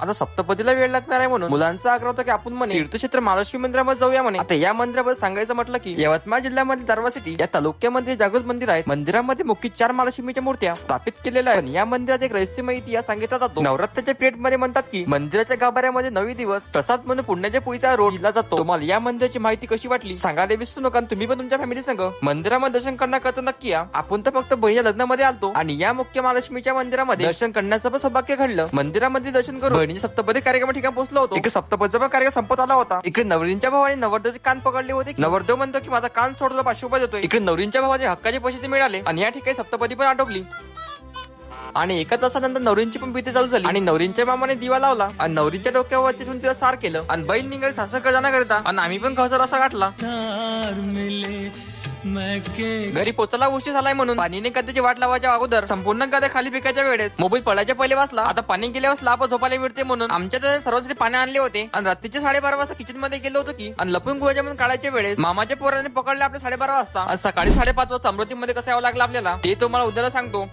आता सप्तपदीला वेळ लागणार आहे म्हणून मुलांचा आग्रह होता की आपण म्हणे तीर्थक्षेत्र महालक्ष्मी मंदिरामध्ये जाऊया म्हणे. आता या मंदिराबद्दल सांगायचं म्हटलं की यवतमाळ जिल्ह्यामध्ये दरवा सिटी या तालुक्यामध्ये जागृत मंदिर आहे मंदिरामध्ये मुख्य चार महालक्ष्मीच्या मूर्त्या स्थापित केलेल्या आहेत. या मंदिरात एक रहस्यमय इतिहास सांगितला जातो. नवरात्राच्या पेठमध्ये म्हणतात की मंदिराच्या गाभाऱ्यामध्ये नवी दिवस प्रसाद म्हणून पुण्याच्या पोळीचा रोड दिला जातो. तुम्हाला या मंदिराची माहिती कशी वाटली? सांगायला विसरू नका तुम्ही पण तुमच्या फॅमिली संग मंदिरामध्ये दर्शन करण्याकरता नक्की या. आपण तर फक्त बहिणीच्या लग्नामध्ये आलतो. आणि या मुख्य महालक्ष्मीच्या मंदिरामध्ये दर्शन करण्याचं पण सौभाग्य घडलं. मंदिरामध्ये दर्शन करून बहिणीच्या सप्तपदी कार्यक्रम ठिकाणी पोहोचलो होतो. इकडे सप्तपदीचा पण कार्यक्रम संपत आला होता. इकडे नवरींच्या भावाने नवरदेवचे कान पकडले होते नवरदेव म्हणतो की माझा कान सोडला पाचशे रुपये देतोय. इकडे नवरींच्या भावाचे हक्काचे पैसे ते मिळाले आणि या ठिकाणी सप्तपदी पण आटोपली. आणि एका तासानंतर नवरींची पण भीती चालू झाली. आणि नवरींच्या मामाने दिवा लावला आणि नवरींच्या डोक्यावर तिथून तिला सार केलं. आणि बहीण निघाली सासर जाण्याकरिता आणि आम्ही पण घसर असा गाठला घरी पोचायला उशीर झालाय म्हणून. पाणीने गद्याची वाट लावायच्या अगोदर संपूर्ण गद्या खाली पिकायच्या वेळेस. मोबाईल पडायच्या पहिले वाचला. आता पाणी गेल्यावर स्लाप झोपायला मिळते म्हणून. आमच्या तर पाणी आणले होते. आणि रात्रीचे साडेबारा वाजता किचनमध्ये गेलो होतो की आणि लपून गुहाच्या म्हणून काढायच्या वेळेस मामाच्या पोराने पकडले आपले साडेबारा वाजता. आणि सकाळी साडेपाच वाजता अमृतीमध्ये कसं यावं लागलं आपल्याला? ते तुम्हाला उद्याला सांगतो.